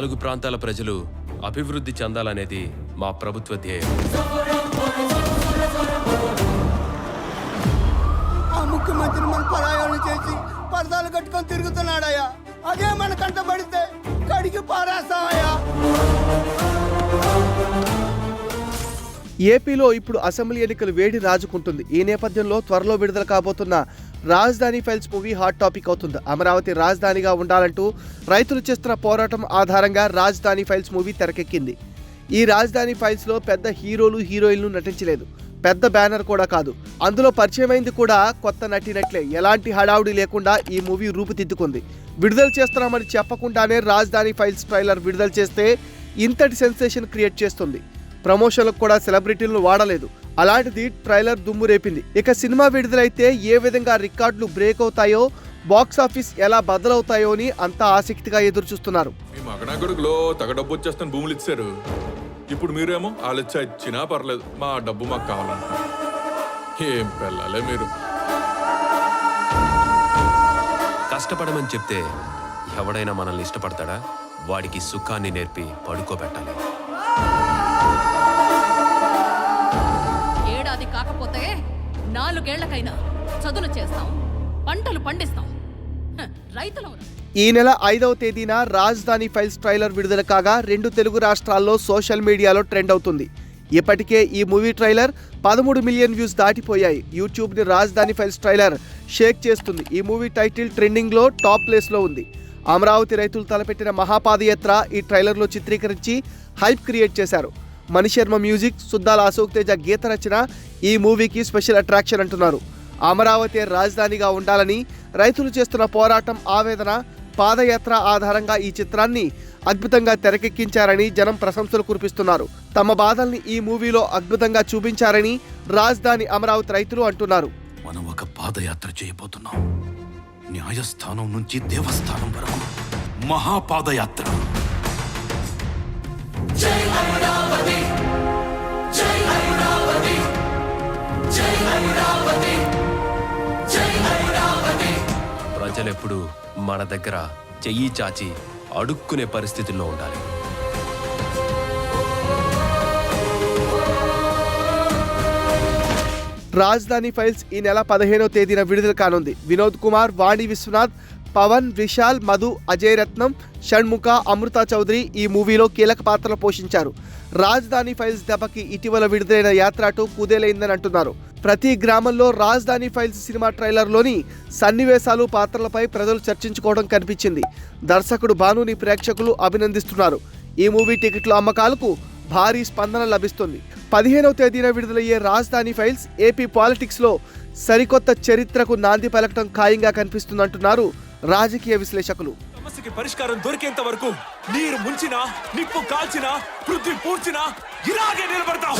నాలుగు ప్రాంతాల ప్రజలు అభివృద్ధి చెందాలనేది మా ప్రభుత్వ ధ్యేయం. ఆ ముఖ్యమంత్రి మన పరాయాలు చేసి పరదాలు కట్టుకొని తిరుగుతున్నాడయ్యా. అదే మన కంటపడితే కడిగి పారేస్తామయ్యా ఏపీలో ఇప్పుడు అసెంబ్లీ ఎన్నికలు వేడి రాజుకుంటుంది. ఈ నేపథ్యంలో త్వరలో విడుదల కాబోతున్న రాజధాని ఫైల్స్ మూవీ హాట్ టాపిక్ అవుతుంది. అమరావతి రాజధానిగా ఉండాలంటూ రైతులు చేస్తున్న పోరాటం ఆధారంగా రాజధాని ఫైల్స్ మూవీ తెరకెక్కింది. ఈ రాజధాని ఫైల్స్లో పెద్ద హీరోలు హీరోయిన్లు నటించలేదు. పెద్ద బ్యానర్ కూడా కాదు. అందులో పరిచయమైంది కూడా కొత్త నటినట్లే. ఎలాంటి హడావుడి లేకుండా ఈ మూవీ రూపుదిద్దుకుంది. విడుదల చేస్తున్నామని చెప్పకుండానే రాజధాని ఫైల్స్ ట్రైలర్ విడుదల చేస్తే ఇంతటి సెన్సేషన్ క్రియేట్ చేస్తుంది. ప్రమోషన్లకు కూడా సెలబ్రిటీలను వాడలేదు. అలాంటిది ట్రైలర్ దుమ్ము రేపింది. ఇక సినిమా విడుదలైతే ఏ విధంగా రికార్డులు బ్రేక్ అవుతాయో బాక్స్ ఆఫీస్ ఎలా బదలవుతాయో అని అంతా ఆసక్తిగా ఎదురు చూస్తున్నారు తగ డబ్బు వచ్చేస్తాను భూములు ఇచ్చారు. ఇప్పుడు మీరేమో వాళ్ళిచ్చా ఇచ్చినా పర్లేదు మా డబ్బు మాకు కావాలంట. ఏం పెళ్ళాలే మీరు. కష్టపడమని చెప్తే ఎవడైనా మనల్ని ఇష్టపడతాడా? వాడికి సుఖాన్ని నేర్పి పడుకోబెట్టాలి. నాలుగేళ్ళకైనా చదువులు చేస్తాం పంటలు పండిస్తాం. ఈ నెల ఐదవ తేదీన రాజధాని ఫైల్స్ ట్రైలర్ విడుదల కాగా రెండు తెలుగు రాష్ట్రాల్లో సోషల్ మీడియాలో ట్రెండ్ అవుతుంది. ఇప్పటికే ఈ మూవీ ట్రైలర్ పదమూడు మిలియన్ వ్యూస్ దాటిపోయాయి. యూట్యూబ్ని రాజధాని ఫైల్స్ ట్రైలర్ షేక్ చేస్తుంది. ఈ మూవీ టైటిల్ ట్రెండింగ్లో టాప్ ప్లేస్లో ఉంది. అమరావతి రైతులు తలపెట్టిన మహాపాదయాత్ర ఈ ట్రైలర్లో చిత్రీకరించి హైప్ క్రియేట్ చేశారు. మణిశర్మ మ్యూజిక్ సుద్దాల అశోక్ తేజ గీత రచన ఈ మూవీకి స్పెషల్ అట్రాక్షన్ అంటున్నారు. అమరావతి రాజధానిగా ఉండాలని రైతులు చేస్తున్న పోరాటం ఆవేదన పాదయాత్ర ఆధారంగా ఈ చిత్రాన్ని అద్భుతంగా తెరకెక్కించారని జనం ప్రశంసలు కురిపిస్తున్నారు. తమ బాధల్ని ఈ మూవీలో అద్భుతంగా చూపించారని రాజధాని అమరావతి రైతులు అంటున్నారు. మనం ఒక పాదయాత్ర చేయబోతున్నాం. న్యాయస్థానం నుంచి దేవస్థానం వరకు మహాపాదయాత్ర. ప్రజలెప్పుడు మన దగ్గర చెయ్యి చాచి అడుక్కునే పరిస్థితుల్లో ఉండాలి. రాజధాని ఫైల్స్ ఈ నెల పదిహేనో తేదీన విడుదల కానుంది. వినోద్ కుమార్ వాణి విశ్వనాథ్ పవన్ విశాల్ మధు అజయ్ రత్నం షణ్ముఖ అమృత చౌదరి ఈ మూవీలో కీలక పాత్రలు పోషించారు. రాజధాని ఫైల్స్ దెబ్బకి ఇటీవల విడుదలైన యాత్ర కుదేలైందని అంటున్నారు. ప్రతి గ్రామంలో రాజధాని ఫైల్స్ సినిమా ట్రైలర్లోని సన్నివేశాలు పాత్రలపై ప్రజలు చర్చించుకోవడం కనిపించింది. దర్శకుడు భానుని ప్రేక్షకులు అభినందిస్తున్నారు. ఈ మూవీ టికెట్ల అమ్మకాలకు భారీ స్పందన లభిస్తుంది. పదిహేనవ తేదీన విడుదలయ్యే రాజధాని ఫైల్స్ ఏపీ పాలిటిక్స్లో సరికొత్త చరిత్రకు నాంది పలకటం ఖాయంగా కనిపిస్తుందంటున్నారు రాజకీయ విశ్లేషకులు. సమస్యకి పరిష్కారం దొరికేంత వరకు నీరు ముంచినా నిప్పు కాల్చినా పృథ్వీ పూడ్చినా ఇలాగే నిలబడతాం.